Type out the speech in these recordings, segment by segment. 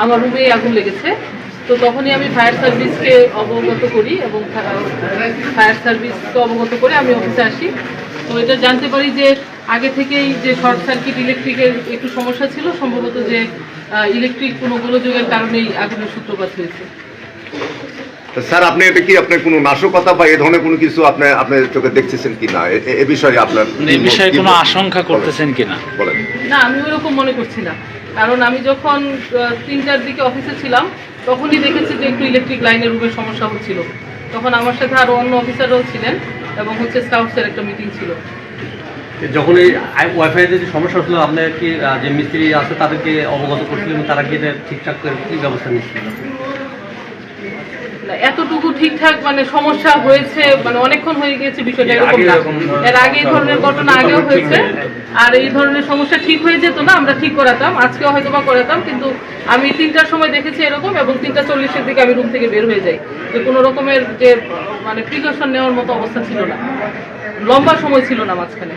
আমার রুমেই আগুন লেগেছে। তো তখনই আমি ফায়ার সার্ভিসকে অবগত করি এবং ফায়ার সার্ভিসকে অবগত করে আমি অফিসে আসি। তো এটা জানতে পারি যে আগে থেকেই যে শর্ট সার্কিট ইলেকট্রিকের একটু সমস্যা ছিল সম্ভবত যে ইলেকট্রিক কোনো গোলযোগের কারণেই আগুনের সূত্রপাত হয়েছে। তো স্যার আপনি এটা কি আপনার কোনো নাশকতা বা এ ধরনের কোনো কিছু আপনি আপনার চোখে দেখতেছেন কি না? এ- এ বিষয়ে আপনার এই বিষয়ে কোনো আশঙ্কা করতেছেন কিনা বলেন। না আমি ওরকম মনে করছি না। কারণ আমি যখন তিনটার দিকে অফিসে ছিলাম তখনই দেখেছি যে একটু ইলেকট্রিক লাইনের রুমের সমস্যা হচ্ছিল। তখন আমার সাথে আরও অন্য অফিসাররাও ছিলেন এবং হচ্ছে স্কাউটসের একটা মিটিং ছিল। যখন এই ওয়াইফাই যে সমস্যা হচ্ছিল আপনার কি যে মিস্ত্রি আছে তাদেরকে অবগত করছিলেন তারা কি ঠিকঠাক করে কি ব্যবস্থা নিচ্ছিল? না, এতটুকু ঠিকঠাক মানে সমস্যা হয়েছে মানে অনেকক্ষণ হয়ে গিয়েছে বিষয়টা এরকম না। এর আগে এই ধরনের ঘটনা আগেও হয়েছে। আর এই ধরনের সমস্যা ঠিক হয়ে যেত না আমরা ঠিক করাতাম আজকেও হয়তো বা করাতাম কিন্তু আমি তিনটার সময় দেখেছি এরকম এবং তিনটা চল্লিশের দিকে আমি রুম থেকে বের হয়ে যাই। যে কোনো রকমের যে মানে প্রিকশন নেওয়ার মতো অবস্থা ছিল না। লম্বা সময় ছিল না মাঝখানে।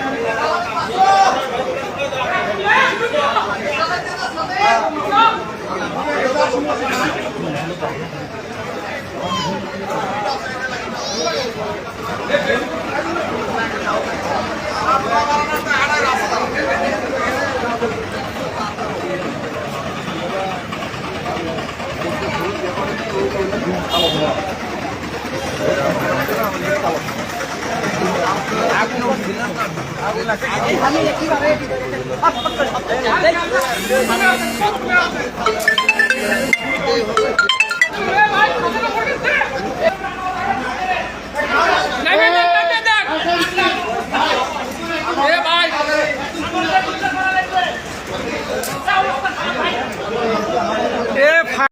আমি